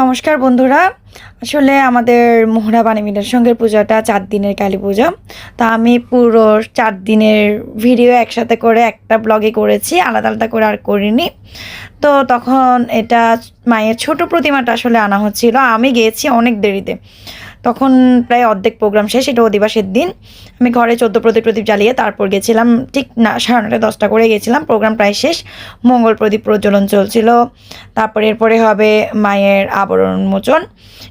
নমস্কার বন্ধুরা। আসলে আমাদের মোহরা বাণী মিলের সঙ্গে পূজাটা চার দিনের কালী পূজা। তা আমি পুরো চার দিনের ভিডিও একসাথে করে একটা ব্লগে করেছি, আলাদা আলাদা করে আর করিনি। তো তখন এটা মায়ের ছোট প্রতিমাটা আসলে আনা হচ্ছিল। আমি গিয়েছি অনেক দেরিতে। তখন প্রায় অর্ধেক প্রোগ্রাম শেষ, এটা অধিবাসের দিন। আমি ঘরে চোদ্দ প্রদীপ প্রদীপ জ্বালিয়ে তারপর গেছিলাম, ঠিক না, সাড়ে নটা দশটা করে গেছিলাম। প্রোগ্রাম প্রায় শেষ। মঙ্গল প্রদীপ প্রজ্বলন চলছিল। তারপর এরপরে হবে মায়ের আবরণ মোচন।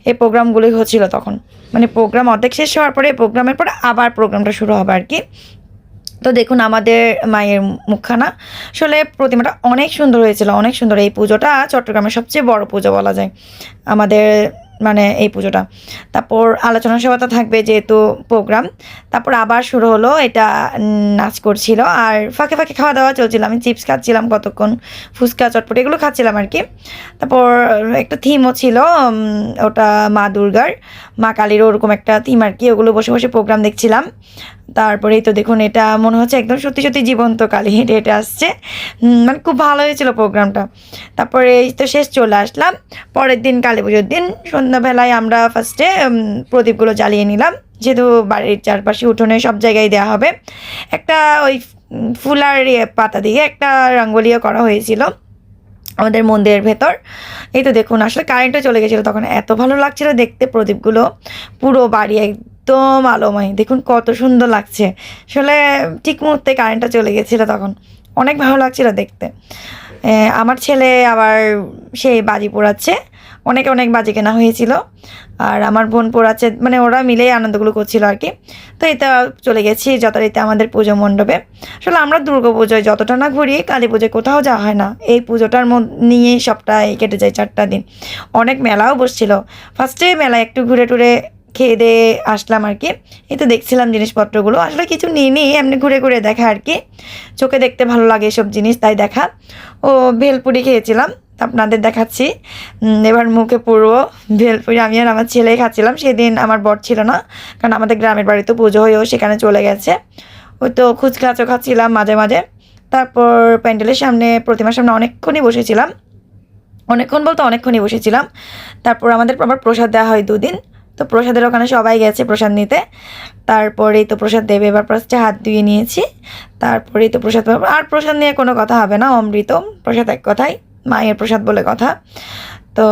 এই প্রোগ্রামগুলোই হচ্ছিল তখন। মানে প্রোগ্রাম অর্ধেক শেষ হওয়ার পরে প্রোগ্রামের পরে আবার প্রোগ্রামটা শুরু হবে আর কি। তো দেখুন, আমাদের মায়ের মুখখানা আসলে প্রতিমাটা অনেক সুন্দর হয়েছিল, অনেক সুন্দর। এই পুজোটা চট্টগ্রামের সবচেয়ে বড় পুজো বলা যায়। আমাদের মানে এই পুজোটা। তারপর আলোচনা সভাটা থাকবে যেহেতু প্রোগ্রাম। তারপর আবার শুরু হলো এটা নাচ করছিল। আর ফাঁকে ফাঁকে খাওয়া দাওয়া চলছিল। আমি চিপস খাচ্ছিলাম কতক্ষণ, ফুচকা, চটপটি, এগুলো খাচ্ছিলাম আর কি। তারপর একটা থিমও ছিল ওটা মা দুর্গার। মা কালীর ওরকম একটা থিম আর কি। ওগুলো বসে বসে প্রোগ্রাম দেখছিলাম। তারপরেই তো দেখুন, এটা মনে হচ্ছে একদম সত্যি সত্যি জীবন্ত কালী। হেঁটে হেঁটে আসছে। মানে খুব ভালো হয়েছিল প্রোগ্রামটা। তারপরে এই তো শেষ চলে আসলাম। পরের দিন কালী পুজোর দিন সন্ধ্যাবেলায় আমরা ফার্স্টে প্রদীপগুলো জ্বালিয়ে নিলাম। যেহেতু বাড়ির চারপাশে উঠোনে সব জায়গায় দেওয়া হবে। একটা ওই ফুলার ইয়ে পাতা দিয়ে একটা রঙ্গোলিও করা হয়েছিল আমাদের মন্দিরের ভেতর। এই তো দেখুন, আসলে কারেন্টও চলে গেছিল তখন। এত ভালো লাগছিল দেখতে প্রদীপগুলো। পুরো বাড়ি একদম আলোময়। দেখুন কত সুন্দর লাগছে। আসলে ঠিক মুহূর্তে কারেন্টটা চলে গেছিল তখন। অনেক ভালো লাগছিল দেখতে। আমার ছেলে আবার সেই বাজি পোড়াচ্ছে। অনেক অনেক বাজে কেনা হয়েছিল। আর আমার বোন পোড়াচ্ছে মানে ওরা মিলেই আনন্দগুলো করছিল আর কি। তো এটা চলে গেছি যথারীতি আমাদের পুজো মণ্ডপে। আসলে আমরা দুর্গা পুজোয় যতটা না ঘুরি, কালী পুজোয় কোথাও যাওয়া হয় না। এই পুজোটার নিয়েই সবটাই কেটে যায় চারটা দিন। অনেক মেলাও বসছিল। ফার্স্টে মেলায় একটু ঘুরে টুরে খেয়ে দিয়ে আসলাম আর কি। এই তো দেখছিলাম জিনিসপত্রগুলো। আসলে কিছু নিয়ে নিইনি, এমনি ঘুরে ঘুরে দেখা আর কি। চোখে দেখতে ভালো লাগে এসব জিনিস, তাই দেখা। ও ভেলপুরি খেয়েছিলাম। আপনাদের দেখাচ্ছি। এবার মুখে পুরো ভেলপুরি আমি আর আমার ছেলেই খাচ্ছিলাম। সেদিন আমার বর ছিল না, কারণ আমাদের গ্রামের বাড়িতে পুজো হয়েও সেখানে চলে গেছে। ওই তো খুচখাচো খাচ্ছিলাম মাঝে মাঝে। তারপর প্যান্ডেলের সামনে, প্রতিমার সামনে অনেকক্ষণই বসেছিলাম। অনেকক্ষণ বলতে অনেকক্ষণই বসেছিলাম। তারপর আমাদের আবার প্রসাদ দেওয়া হয় দুদিন। তো প্রসাদের ওখানে সবাই গেছে প্রসাদ নিতে। তারপরেই তো প্রসাদ দেবে, এবার ফার্স্টে হাত ধুয়ে নিয়েছি। তারপরেই তো প্রসাদ আর প্রসাদ নিয়ে কোনো কথা হবে না অমৃত প্রসাদ এক কথাই। মায়ের প্রসাদ বলে কথা। তো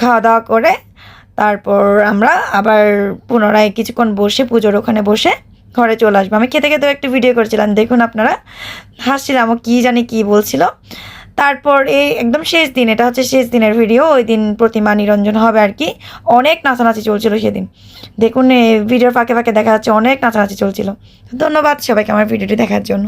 খাওয়া দাওয়া করে তারপর আমরা আবার পুনরায় কিছুক্ষণ বসে, পুজোর ওখানে বসে ঘরে চলে আসব। আমি খেতে খেতেও একটু ভিডিও করেছিলাম, দেখুন আপনারা। হাসছিলাম, ও কী জানি কী বলছিল। তারপর এই একদম শেষ দিন, এটা হচ্ছে শেষ দিনের ভিডিও ওই দিন প্রতিমা নিরঞ্জন হবে আর কি। অনেক নাচানাচি চলছিল সেদিন। দেখুন ভিডিওর ফাঁকে ফাঁকে দেখা যাচ্ছে, অনেক নাচানাচি চলছিল। ধন্যবাদ সবাইকে আমার ভিডিওটি দেখার জন্য।